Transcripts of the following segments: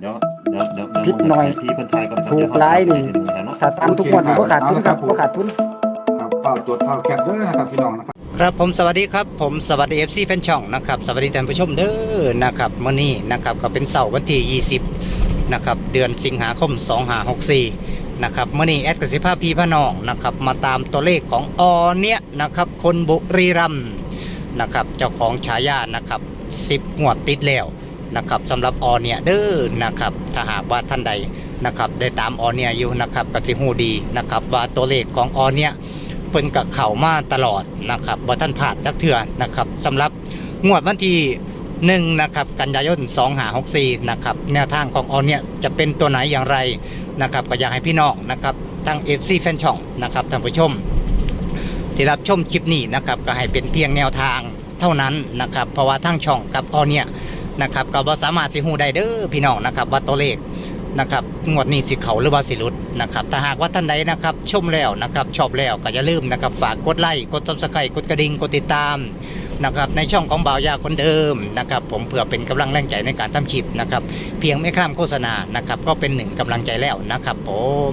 เดี๋ยวเดี๋ยวเดี๋ยวเดี๋ยวผิดหน่อยที่เพิ่นทายก่อนครับถูกเดี๋ยวหลายนี่เดี๋ยวเนาะถ้าตามทุกวันบ่ขาดทุนครับบ่ขาดทุน ครับเฝ้าจดเฝ้าแคปเด้อนะครับพี่น้องนะครับครับผมสวัสดีครับผมสวัสดี FC แฟนช่องนะครับสวัสดีท่านผู้ชมเด้อนะครับมื้อนี้นะครับก็เป็นเสาร์วันที่ 20นะครับเดือนสิงหาคม 2564นะครับมื้อนี้แอดกสิภาพี่พี่น้องนะครับมาตามตัวเลขของอเนี่ยนะครับคนบุรีรัมย์นะครับเจ้าของฉายานะครับ 10งวดติดแล้ว นะครับสำหรับอเนี่ยเด้อนะครับถ้าหากว่าท่านใดนะครับได้ตามอเนี่ยอยู่นะครับก็สิฮูดีนะครับว่าตัวเลขของอเนี่ยเพิ่นกับเข่ามาตลอดนะครับบ่าท่านผ่านจักเถื่อนะครับสำหรับงวดวันที่หนึ่งนะครับกันยายน2564นะครับแนวทางของออนเนี่ยจะเป็นตัวไหนอย่างไรนะครับก็อยากให้พี่น้องนะครับทางเอซีแฟนช่องนะครับท่านผู้ชม ที่รับชมคลิปนี้นะครับก็ให้เป็นเพียงแนวทางเท่านั้นนะครับเพราะว่าทางช่องกับออนเนี่ย นะครับก็บ่สามารถสิฮู้ได้เด้อพี่น้องนะครับว่าตัวเลขนะครับงวดนี้สิเขาหรือว่าสิลุดนะครับถ้าหากว่าท่านใดนะครับชมแล้วนะครับชอบแล้วก็อย่าลืมนะครับฝากกดไลค์กดซับสไครต์กดกระดิ่งกดติดตามนะครับในช่องของบ่าวยาคนเดิมนะครับผมเพื่อเป็นกำลังแรงใจในการทำคลิปนะครับเพียงไม่ข้ามโฆษณานะครับก็เป็นหนึ่งกำลังใจแล้วนะครับผม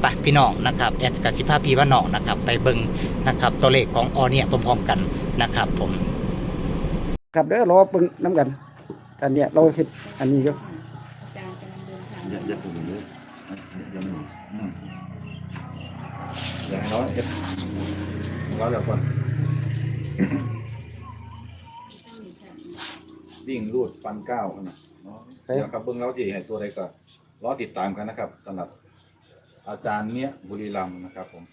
ไปพี่น้องนะครับแอดกับสิภาพีว่าน้องนะครับไปเบิ่งนะครับตัวเลขของออเนี่ยพร้อมๆกันนะครับผมครับเด้อรอเบิ่งน้ำกัน อันเนี้ยเราเฮ็ดอันนี้อยู่อย่าอย่าปุ่มเยอะอย่าหมุนอืมอย่าให้น้อยเอ็ดเราเดี๋ยวก่อนวิ่งรูดฟันเก้าขนาดเนาะเดี๋ยวครับเบิ้งแล้วจีให้ตัวใดก็รอติดตามกันนะครับสำหรับอาจารย์เนี้ยบุรีรัมย์นะครับผม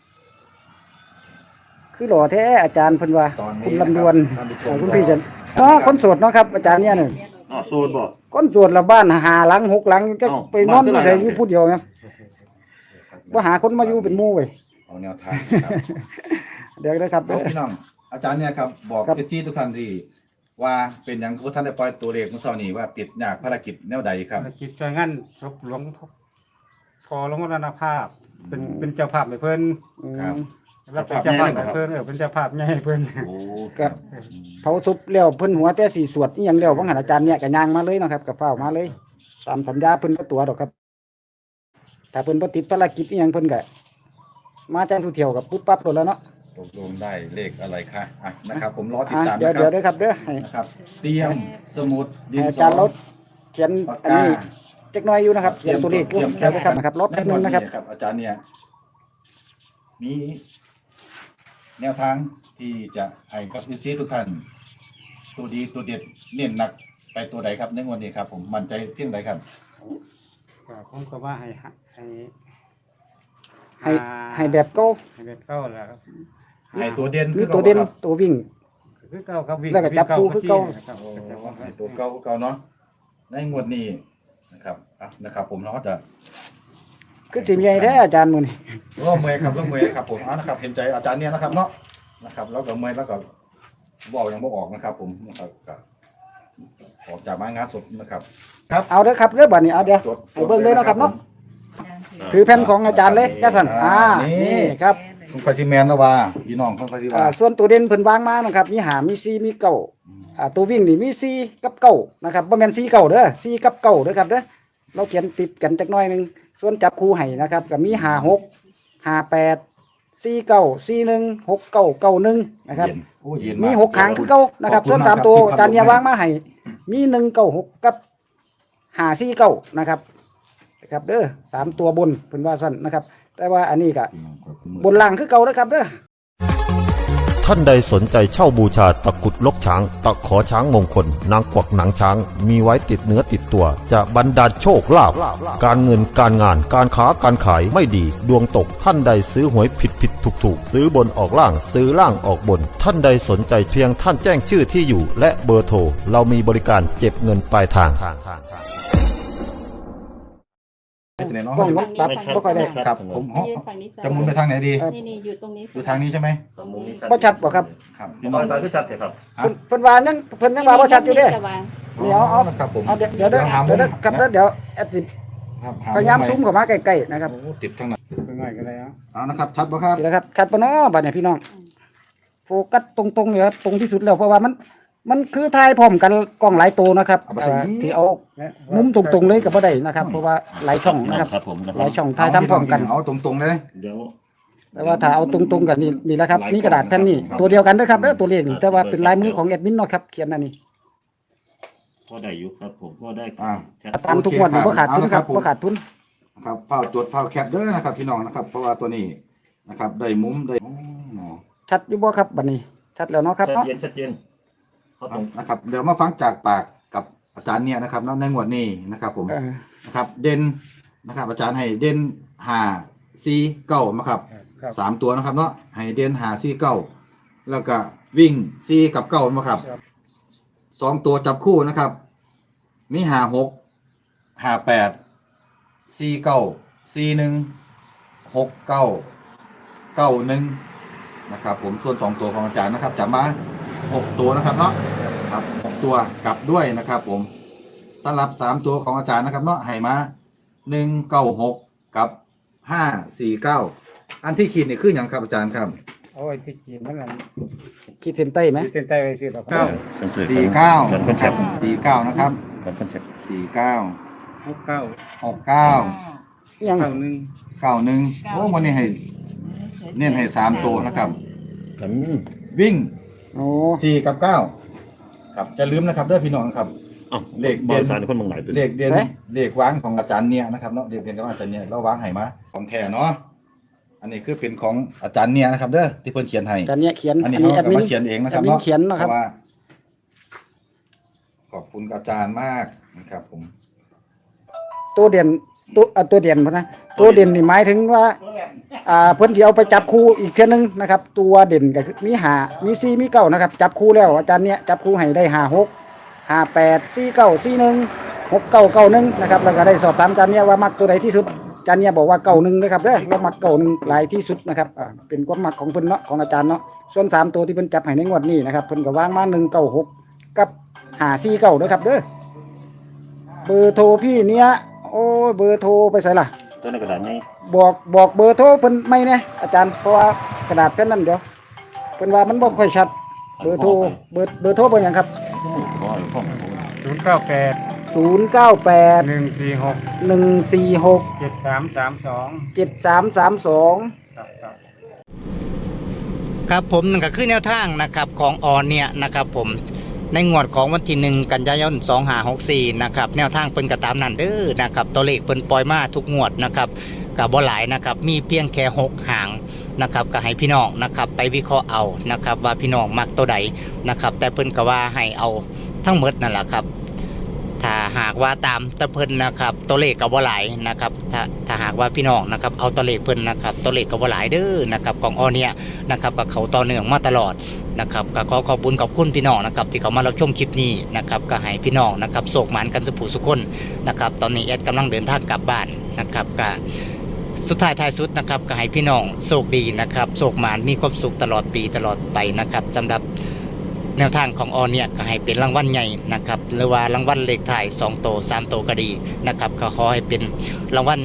คือหล่อแท้อาจารย์เพิ่นว่าตอนนี้คุณลำดวนท่านผู้ชขอมงคุณพี่จันอ๋อคนโสดเนาะครับ อาจารย์เนี่ยน่ะ อ๋อโซนบอกคนโสดละบ้านหาหลังหกหลังก็เอ้าไปนอนบ้านเท่าไหร่ ใส่อยู่ผู้เดียวครับบ่หาคนมาอยู่เป็นหมู่เว้ยเอาแนวทางนะครับเดี๋ยวนะครับเด้เอาอพี่น้อง อาจารย์เนี่ยครับบอกครับ เอฟซีทุกท่านที่ว่าเป็นอย่างทุกท่านได้ปล่อยตัวเลขเมื่อเช้านี้ว่าติดยากภารกิจแนวใดครับภารกิจช่วยงานศพหลวง พ่อพอหลวงมรณภาพ เป็นเป็นเจ้าภาพให้เพิ่นอืมครับแล้วเป็นเจ้าภาพให้เพิ่นเออเป็นเจ้าภาพใหญ่ให้เพิ่นโอ้ครับ เผาศพแล้วเพิ่นหัวแต่สีสวดอีหยังแล้วว่าหันอาจารย์เนี่ยก็ย่างมาเลยเนาะครับก็เฝ้ามาเลย ตามสัญญาเพิ่นก็ตัวดอกครับ ถ้าเพิ่นบ่ติดภารกิจอีหยังเพิ่นก็มาแจ้งทุเที่ยวกับปุ๊บปั๊บโดนแล้วเนาะตกลงได้เลขอะไรคะอะนะครับ ผมรอติดอะตามเดี๋ยวนะคเดี๋ยรัวบเด้อครับเด้อให้นะครับ เตรียมสมุดดิให้นอาสจาอรย์เราเขียนปากอันกานี้ จักหน่อยอยู่นะครับเตเขียนตัวเลขอยู่เตรียมเดี๋ยวนะครับนะครับรอบแป๊บนึงนะครับครับ อาจารย์เนี่ยมีแนวทางที่จะให้กับเอฟซีทุกท่านตัวดีตัวเด็ดเน้นหนักไปตัวใดครับในวันนี้ครับ ผมมั่นใจเพียงใดครับก็ผมก็ว่าให้ให้ให้ให้แบบเก่าให้แบบเก่าแล้วให้ตัวเด่นมีคือตัวเก่าเด่นครับตัววิ่งคือเก่าครับวิ่งแล้วก็จับคู่คือเก่าครับโอ้ให้ตัวเก่าคือเก่าเนาะในงวดนี้ นะครับอะนะครับ ผมเราก็จะคือสิมีใหญ่แท้อาจารย์มื้อนี้ร่วมมือครับร่วมมือครับผมอะนะครับ เห็นใจอาจารย์เนี่ยนะครับเนาะนะครับ แล้วก็มือแล้วก็บอกยังบอกออกนะครับ ผมนะครับก็ออกจากไม้งานศพนะครับ ครับเอาเด้อครับเด้อบัดนี้เอาเดี๋ยวจดเอาเบิ่งเลยนะครับเนาะผมถือแผ่นของอาจารย์เลยจ้าสันอ่านี่นี่ครับคุ ณฟาซิแมนนะว่าพี่น้องคุณฟาซิอ่าว่าส่วนตัวเด่นเพิ่นวางมานะครับมีหามีซีมีเก้าอ่าตัววิ่งนี่มีซีกับเก้านะครับบ่แม่นซีเก้าเด้อซีกับเก้าเด้อครับเด้อเราเขียนติดกันจักหน่อยหนึงส่วนจับคู่ให้นะครับก็มีหาหกหาแปดซีเก้าซีหนึ่งหกเก้าเก้าหนึ่งนะครับ เย็นโอ้เย็นมีากหกหางคือเก้านะครับ ขอบคุณส่วนสามมากครับตัวที่พับอาจารย์เนี่ยให้วางมาให้มีหนึ่งเก้าหกกับหาซีเก้านะครับนะครับ เด้อสามตัวบนเพิ่นว่าสั้นนะครับ แต่ว่าอันนี้ก็พี่น้องขอบคุณมากบนล่างคือเก่านะครับเด้อท่านใดสนใจเช่าบูชาตะกรุดลกช้าง ตะขอช้างมงคล นางกวักหนังช้าง มีไว้ติดเนื้อติดตัว จะบรรดาลโชคลาภการเงินการงานการค้าการขายไม่ดี ดวงตกท่านใดซื้อหวยผิดผิดถูกถูกซื้อบนออกล่างซื้อล่างออกบน ท่านใดสนใจเพียงท่านแจ้งชื่อที่อยู่ และเบอร์โทรเรามีบริการเก็บเงินปลายทาง ที่ไหนเนาะกล้องมันปรับบ่ค่อยได้ครับผมเฮายืนฝั่งนี้จะหมุนไปทางไหนดีครับนี่นี่อยู่ตรงนี้อยู่ทางนี้ใช่ไหมตรงนี้บ่ชัดบ่ครับครับพี่พี่น้น้อองงสายคือชัดเถอะครับ เพิ่นเพิ่นว่ายังเพิ่นยังว่าบ่ชัดอยู่เด้ จะวางเดี๋ยวเอา ครับผมเอาเดี๋ยวเดี๋ยวเด้อหามุเดี๋ยวเด้อครับเด้อเดี๋ยวแอดสิครับหพยายามไหซูมเข้ามาใกล้ๆนะครับโอ้ติดทั้งนั้นเป็นไงก็ได้ครับเอานะครับ ชัดปะครับนี่แหละครับชัดปะเนาะบัดเนี่ยพี่น้อง โฟกัสตรงๆเลยครับตรงที่สุดแล้วเพราะว่ามัน มันคือทายพร้อมกันกล้องหลายตัวนะครับเอาไปใส่เอ่อนี้ที่เอามุมตรงๆเลยก็บ่ได้นะครับ เพราะว่าหลายช่องนะครับ ครับผมนะคหรัลาบยช่องทายทำพร้อมกัน เอาตรงๆเลย เดี๋ยว แต่ว่าถ้าเอาตรงๆกันนี่นี่แหละครับหลายนี่กระดาษแผ่นนี้ครับ ตัวเดียวกันนะครับแล้วตัวเลขนี่ครับแต่ว่าเป็นลายมือของแอดมินเนาะครับเขียนอันนี้ก็ได้อยู่ครับผมก็ได้อ่าชัดตามทุกงวันนี่บ่ขาดทุนครับบ่ขาดทุน นะครับเฝ้าตรวจเฝ้าแคปเด้อนะครับ พี่น้องนะครับ เพราะว่าตัวนี้นะครับ ได้มุมได้อ๋อชัดอยู่บ่ครับบัดนี้ ชัดแล้วเนาะครับชัดเนาะเจนชัดเจน เขาตรงนะครับ เดี๋ยวมาฟังจากปากกับอาจารย์เนี่ยนะครับเนาะในงวดนี้นะครับ ผมเออนะครับ เด่นนะครับ อาจารย์ให้เด่นห้าสี่เก้านะครับครับสามตัวนะครับเนาะให้เด่นห้าสี่เก้าแล้วก็วิ่งสี่กับเก้านะครับครับ สองตัวจับคู่นะครับ มีห้าหกห้าแปดสี่เก้าสี่หนึ่งหกเก้าเก้าหนึ่งนะครับ ผมส่วนสองตัวของอาจารย์นะครับจับมา หกตัวนะครับเนาะครับหกตัวกลับด้วยนะครับ ผมสำหรับสามตัวของอาจารย์นะครับเนาะให้มาหนึ่งเก้าหกกับห้าสี่เก้าอันที่ขีดนี่คืออย่างครับอาจารย์ครับโอ้ยที่จีนมันนั่นขีดเส้นใต้ไหมที่เป็นใต้ไปสิครับเก้าเซ็นเซอร์สี่เก้ากันคอนเซ็ปต์สี่เก้านะครับกันคอนเซ็ปต์สี่เก้าหกเก้าหกเก้ายังเก้าหนึ่งเก้าหนึ่งโอ้วันนี้ให้เน้นให้สามตัวนะครับกันวิ่ง โอ้สี่กับเก้าครับจะลืมนะครับเด้อพี่น้องครับ อ้าวเลขเด่เด่นนสารคนบางไหนตัวเลขเด่นเลขวางของอาจารย์เนี่ยนะครับเนาะเลขเด่นของอาจารย์เนี่ยเราวางให้มาของแท้เนาะอันนี้คือเป็นของอาจารย์เนี่ยนะครับ เด้อที่เพิ่นเขียนให้อาจารย์เนี่ยเขียนอันนี้อันนี้เขาแอดก็มิน มาเขียนเองนะครับแอดมินเนาะเขียนเนาะครับพราว่า ขอบคุณอาจารย์มากนะครับ ผมตัวเด่น ตัวอะตัวเด่นพนนะตัวเด่นนี่หมายถึงว่า อ่าเพิ่นสิเอาไปจับคู่อีกเทื่อนึงนะครับ ตัวเด่นก็คือมีหามีซีมีเก้านะครับ จับคู่แล้วอาจารย์เนี่ยจับคู่ให้ได้หาหกห้าแปดสี่เก้าสี่หนึ่งหกเก้าเก้าหนึ่งนะครับแล้วก็ได้สอบถามอาจารย์เนี่ยว่ามักตัวใดที่สุดอาจารย์เนี่ยบอกว่าเก้าหนึ่งนะครับเด้อเรามักเก้าหนึ่งหลายที่สุดนะครับอ่าเป็นความมักของเพิ่นเนาะของอาจารย์เนาะส่วนสามตัวที่เพิ่นจับให้ในงวดนี้นะครับเพิ่นก็วางมาหนึ่งเก้าหกกับหาสี่เก้าด้วยครับเด้อเบอร์โทรพี่เนี่ยโอ้ย เบอร์โทรไปใส่ล่ะตัวในกระดาษนี้บอกบอกเบอร์โทรเพิ่นไม่เนี่ยอาจารย์เพราะว่ากระดาษแผ่นนั้นเดี๋ยวเพิ่นว่ามันบ่ค่อยชัด เบอร์โทรเบอร์เบอร์โทรเบอร์หยังครับขอให้ข้อมูลศูนย์เก้าแปด098หนึ่งสี่หก146เจ็ดสามสามสอง7332 ครับครับ ครับผมนั่นก็คือแนวทางนะครับของออนเนี่ยนะครับผม ในงวดของวันที่หนึ่งกันยายน2564นะครับแนวทางเพิ่นกระตามนั้นเด้อนะครับตัวเลขเพิ่นปล่อยมาทุกงวดนะครับกับบ่หลายนะครับมีเพียงแค่หกหางนะครับก็ให้พี่น้องนะครับไปวิเคราะห์เอานะครับว่าพี่น้องมักตัวใดนะครับแต่เพิ่นก็ว่าให้เอาทั้งหมดนั่นแหละครับ ถ้าหากว่าตามตะเพิ่นนะครับ ตัวเลขก็บ่หลายนะครับถ้าถ้าหากว่าพี่น้องนะครับเอาตัวเลขเพิ่นนะครับตัวเลขก็บ่หลายเด้อนะครับของออเนี่ยนะครับกับเขาต่อเนื่องมาตลอดนะครับก็ขอขอบคุณขอบคุณพี่น้องนะครับที่เขามารับชมคลิปนี้นะครับก็ให้พี่น้องนะครับโศกหมานกันสุขสุขคนนะครับตอนนี้แอดกำลังเดินทางกลับบ้านนะครับก็สุดท้ายท้ายสุดนะครับก็ให้พี่น้องโชคดีนะครับโศกหมานมีความสุขตลอดปีตลอดไปนะครับสำหรับ แนวทางของออเนี่ยก็ให้เป็นรางวัลใหญ่นะครับหรือว่ารางวัลเลขถ่าย2โต3โตก็ดีนะครับก็ขอให้เป็นรางวัล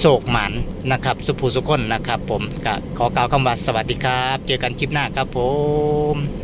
โศกหมันนะครับสุภูสุคนนะครับ ผมก็ขอกล่าวคำว่าสวัสดีครับ เจอกันคลิปหน้าครับผม